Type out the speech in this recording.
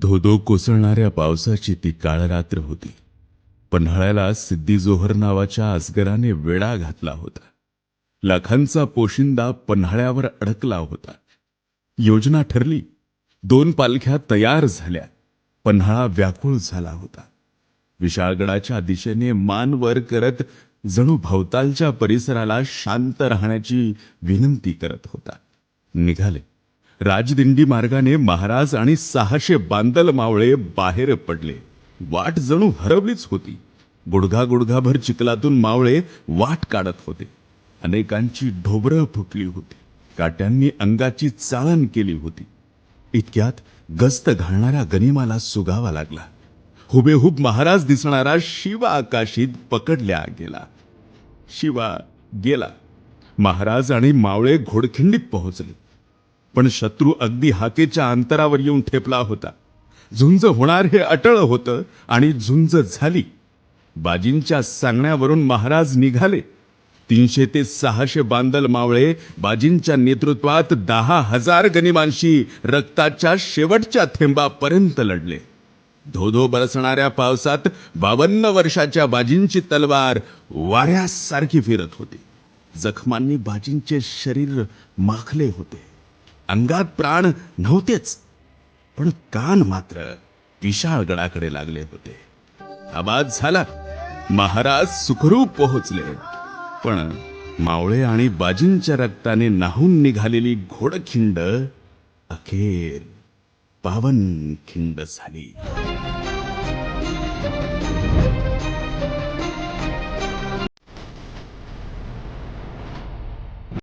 धोधो कोसळणाऱ्या पावसाची ती काळरात्र होती. पन्हाळ्याला सिद्धी जोहर नावाच्या अजगराने वेढा घातला होता. लाखांचा पोशिंदा पन्हाळ्यावर अडकला होता. योजना ठरली. दोन पालख्या तयार झाल्या. पन्हाळा व्याकुळ झाला होता. विशाळगडाच्या दिशेने मान वर करत जणू भवतालच्या परिसराला शांत राहण्याची विनंती करत होता. निघाले. राजदिंडी मार्गाने महाराज आणि सहाशे बांदल मावळे बाहेर पडले. वाट जणू हरवलीच होती. गुडघा गुडघाभर चिखलातून मावळे वाट काढत होते. अनेकांची ढोबरं फुटली होती. काट्यांनी अंगाची चाळण केली होती. इतक्यात गस्त घालणाऱ्या गनिमाला सुगावा लागला. हुबेहूब महाराज दिसणारा शिवा आकाशीत पकडल्या गेला. शिवा गेला. महाराज आणि मावळे घोडखिंडीत पोहोचले. पण शत्रू अगदी हाकेच्या अंतरावर येऊन ठेपला होता. झुंज होणार हे अटळ होतं आणि झुंज झाली. बाजींच्या सांगण्यावरून महाराज निघाले. तीनशे ते सहाशे बांदल मावळे बाजींच्या नेतृत्वात दहा हजार गनिमांशी रक्ताच्या शेवटच्या थेंबापर्यंत लढले. धोधो बरसणाऱ्या पावसात बावन्न वर्षाच्या बाजींची तलवार वाऱ्यासारखी फिरत होती. जखमांनी बाजींचे शरीर माखले होते. अंगात प्राण नव्हतेच पण कान मात्र विशाळगडाकडे लागले होते. आवाज झाला. महाराज सुखरूप पोहोचले. पण मावळे आणि बाजींच्या रक्ताने नाहून निघालेली घोडखिंड अखेर पावन खिंड झाली.